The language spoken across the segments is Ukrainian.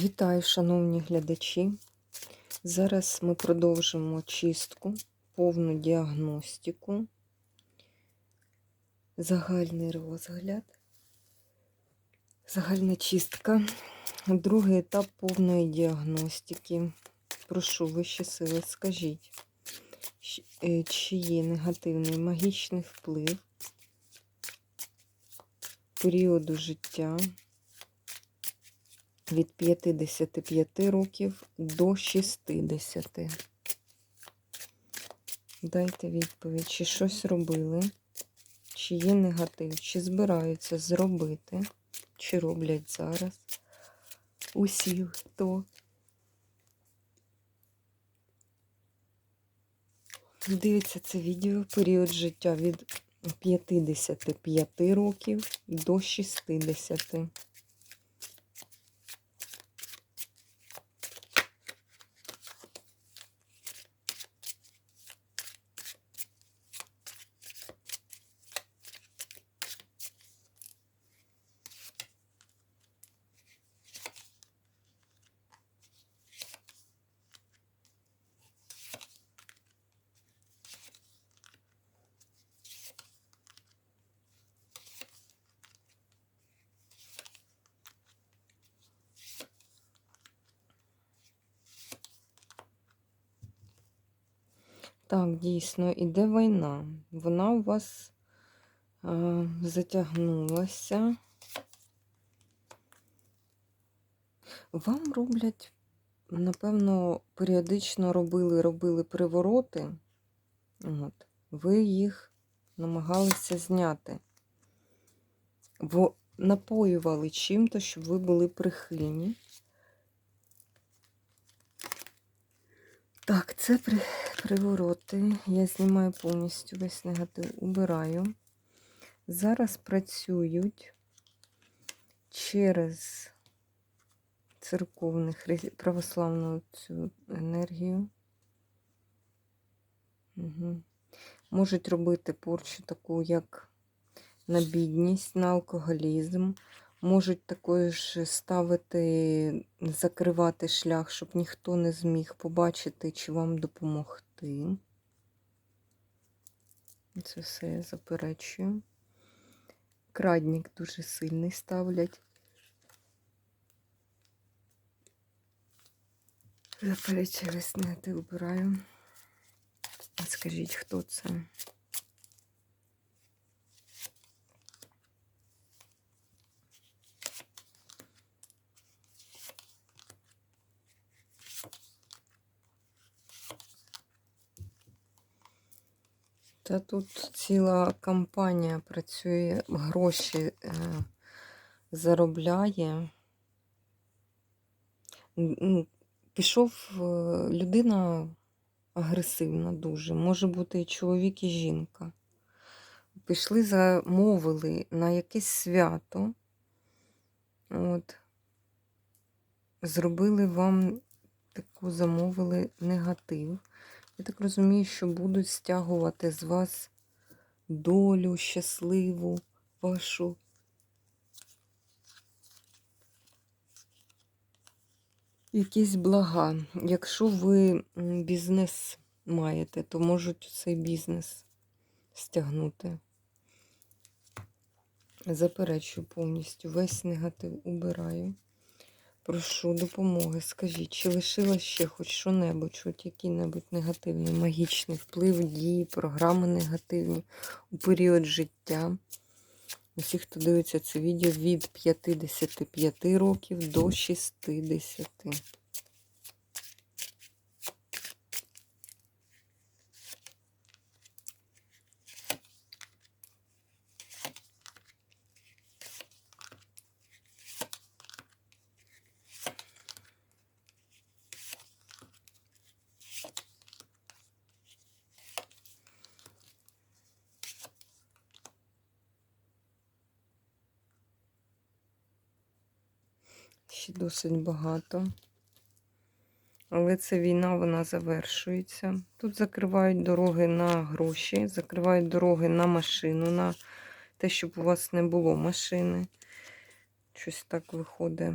Вітаю, шановні глядачі. Зараз ми продовжимо чистку, повну діагностику, загальний розгляд, загальна чистка, другий етап повної діагностики. Прошу вищі сили, скажіть, е, чи є негативний магічний вплив періоду життя від 55 років до 60. Дайте відповідь, чи щось робили, чи є негатив, чи збираються зробити, чи роблять зараз. Усі, хто дивиться це відео, період життя від 55 років до 60. Так, дійсно, іде війна. Вона у вас е, затягнулася. Вам роблять, напевно, періодично робили, робили привороти. От. Ви їх намагалися зняти. Бо напоювали чим-то, щоб ви були прихильні. Так, це при... привороти. Я знімаю повністю весь негатив, убираю. Зараз працюють через церковних православну цю енергію. Угу. Можуть робити порчу таку, як на бідність, на алкоголізм. Можуть також ставити, закривати шлях, щоб ніхто не зміг побачити чи вам допомогти. Це все я заперечую. Крадник дуже сильний ставлять. Заперечую весь негатив убираю. Скажіть, хто це? Та тут ціла компанія працює, гроші е, заробляє. Пішов е, людина агресивна дуже, може бути і чоловік, і жінка. Пішли, замовили на якесь свято. От. Зробили вам таку, замовили негатив. Я так розумію, що будуть стягувати з вас долю щасливу вашу. Якісь блага. Якщо ви бізнес маєте, то можуть цей бізнес стягнути. Заперечую повністю. Весь негатив убираю. Прошу допомоги. Скажіть, чи лишилось ще хоч що-небудь, хоч який-небудь негативний, магічний вплив, дії, програми негативні у період життя? Усі, хто дивиться це відео від 55 років до 60. Ще досить багато. Але ця війна вона завершується. Тут закривають дороги на гроші, закривають дороги на машину, на те, щоб у вас не було машини. Щось так виходить.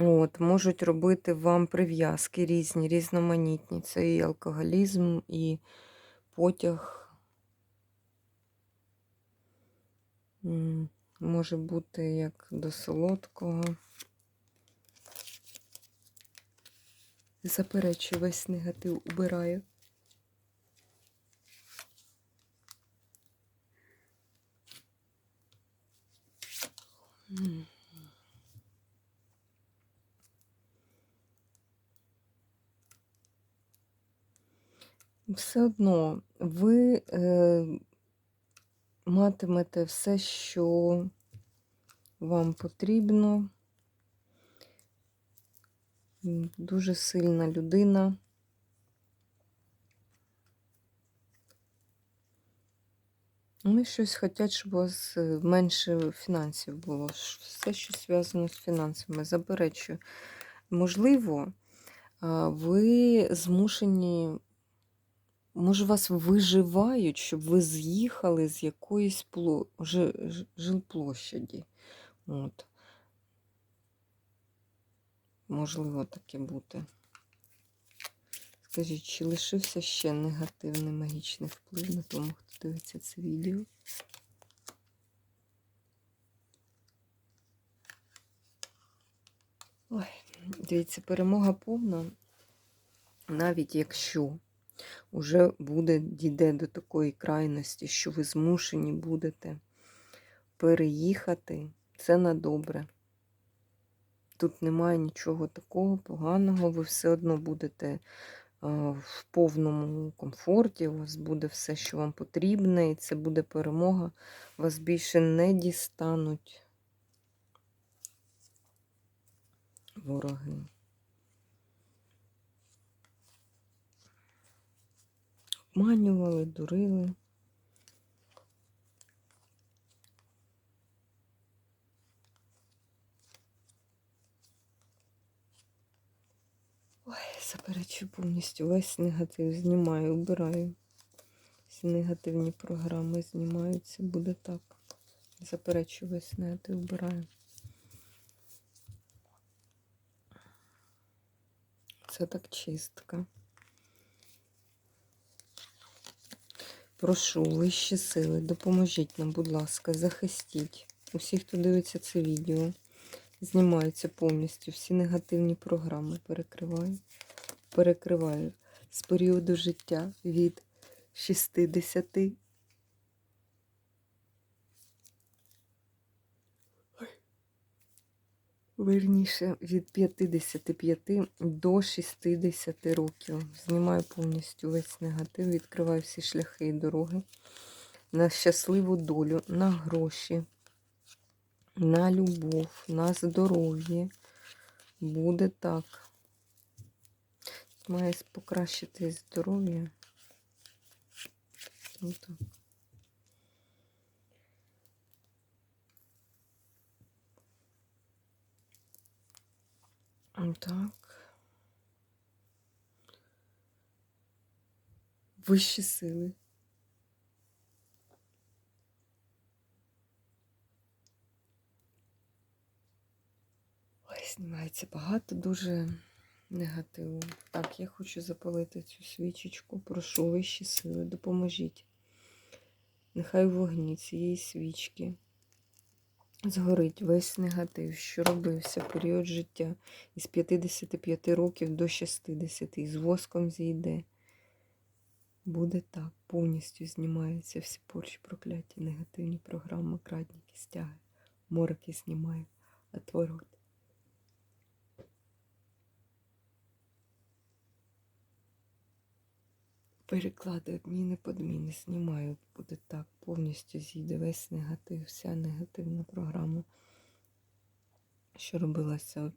От, можуть робити вам прив'язки різні, різноманітні. Це і алкоголізм, і потяг. Може бути як до солодкого. Заперечую весь негатив, убираю. Все одно ви е, матимете все, що вам потрібно. Дуже сильна людина. Вони щось хочуть, щоб у вас е, менше фінансів було. Все, що зв'язано з фінансами, заперечую. Можливо, ви змушені, може, вас виживають, щоб ви з'їхали з якоїсь пло... ж- жилплощаді. От. Можливо, таке бути. Скажіть, чи лишився ще негативний магічний вплив на тому, хто дивиться це відео? Ой, дивіться, перемога повна, навіть якщо вже буде, дійде до такої крайності, що ви змушені будете переїхати, це на добре. Тут немає нічого такого поганого, ви все одно будете е, в повному комфорті, у вас буде все, що вам потрібне, і це буде перемога. Вас більше не дістануть вороги. Обманювали, дурили. Ой, заперечую повністю весь негатив знімаю, убираю. Всі негативні програми знімаються, буде так. Заперечую весь негатив, убираю. Це так чистка. Прошу, вищі сили, допоможіть нам, будь ласка, захистіть. Усі, хто дивиться це відео, знімаються повністю. Всі негативні програми перекриваю. Перекриваю з періоду життя від 60 Верніше від 55 до 60 років. Знімаю повністю весь негатив, відкриваю всі шляхи і дороги на щасливу долю, на гроші, на любов, на здоров'я. Буде так. Має покращити здоров'я. Отак. Так. Вищі сили. Ой, знімається багато дуже негативу. Так, я хочу запалити цю свічечку. Прошу вищі сили, допоможіть. Нехай вогні цієї свічки згорить весь негатив, що робився період життя із 55 років до 60, і з воском зійде. Буде так, повністю знімаються всі порчі прокляті, негативні програми, крадніки, стяги, мороки а отворот. Переклади одміни, подміни, знімаю, буде так, повністю зійде весь негатив, вся негативна програма, що робилася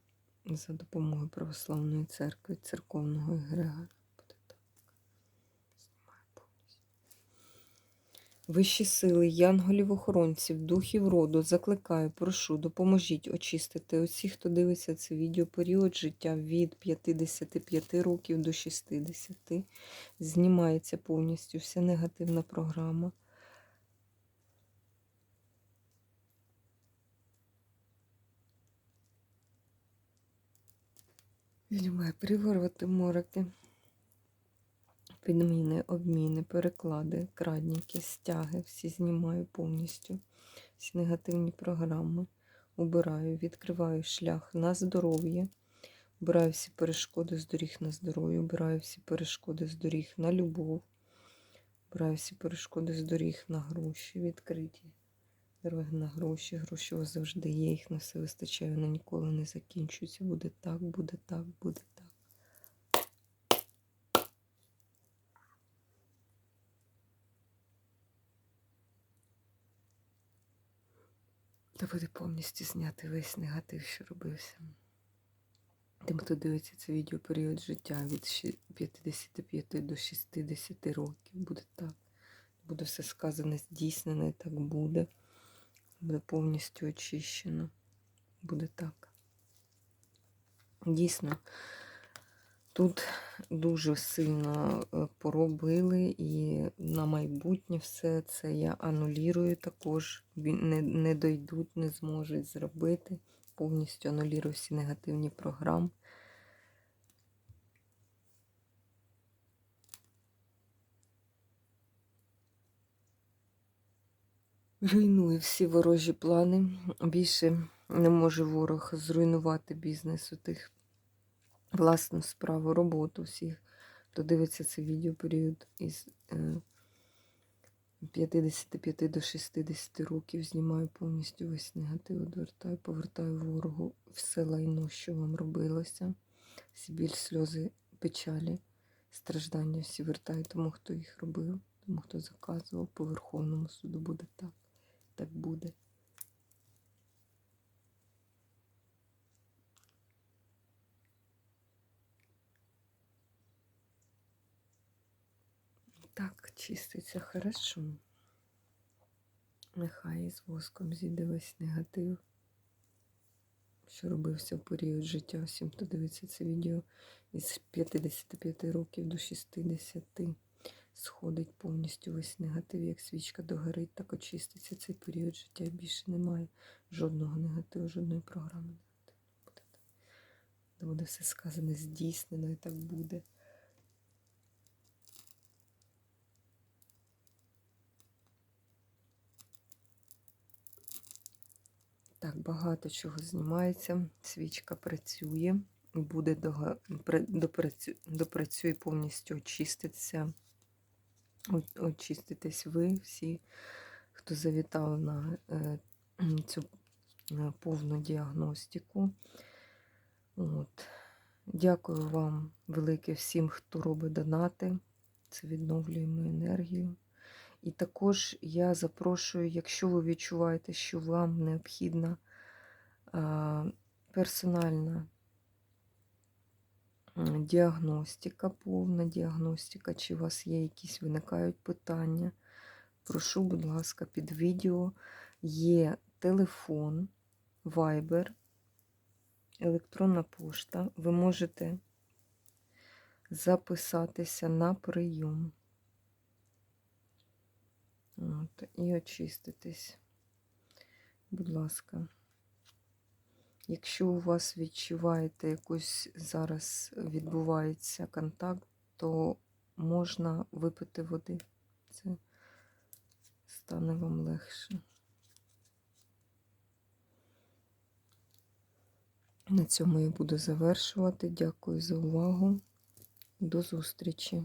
за допомогою православної церкви, церковного егрегора. Буде так. Знімаю повністю. Вищі сили, янголів-охоронців, духів роду, закликаю, прошу, допоможіть очистити усіх, хто дивиться це відео, період життя від 55 років до 60. Знімається повністю вся негативна програма. Знімаю привороти, мороки, підміни, обміни, переклади, крадніки, стяги. Всі знімаю повністю. Всі негативні програми. Убираю, відкриваю шлях на здоров'я. Убираю всі перешкоди з доріг на здоров'я, убираю всі перешкоди з доріг на любов. Убираю всі перешкоди з доріг на гроші відкриті. Дороги на гроші, гроші у вас завжди є, їх на все вистачає, вони ніколи не закінчуються. Буде так, буде так, буде так. Та буде повністю зняти весь негатив, що робився. Тим, хто дивиться це відео період життя від 55 до 60 років. Буде так. Буде все сказане, здійснено, і так буде. Буде повністю очищено. Буде так. Дійсно, тут дуже сильно е, поробили, і на майбутнє все це я анулірую також. Не, не дойдуть, не зможуть зробити. Повністю анулірую всі негативні програми. Руйную всі ворожі плани. Більше не може ворог зруйнувати бізнес у тих власну справу, роботу всіх, хто дивиться це відео період із е, 55 до 60 років. Знімаю повністю весь негатив, відвертаю, повертаю ворогу все лайно, що вам робилося. Всі біль, сльози, печалі, страждання всі вертаю тому, хто їх робив, тому, хто заказував. По Верховному суду буде так. Так буде. Так, чиститься хорошо. Нехай із воском зійде весь негатив, що робився в період життя всім, хто дивиться це відео із 55 років до 60. Сходить повністю весь негатив, як свічка догорить, так очиститься цей період життя. Більше немає жодного негативу, жодної програми. Буде буде все сказане, здійснено і так буде. Так, багато чого знімається. Свічка працює і буде допрацю- допрацює повністю очиститься. Очиститесь ви всі, хто завітав на е, цю е, повну діагностику. От. Дякую вам велике всім, хто робить донати. Це відновлює мою енергію. І також я запрошую, якщо ви відчуваєте, що вам необхідна персональна діагностика, повна діагностика, чи у вас є якісь виникають питання, прошу, будь ласка, під відео є телефон, Viber, електронна пошта. Ви можете записатися на прийом. От, і очиститись. Будь ласка. Якщо у вас відчуваєте якось зараз відбувається контакт, то можна випити води. Це стане вам легше. На цьому я буду завершувати. Дякую за увагу. До зустрічі!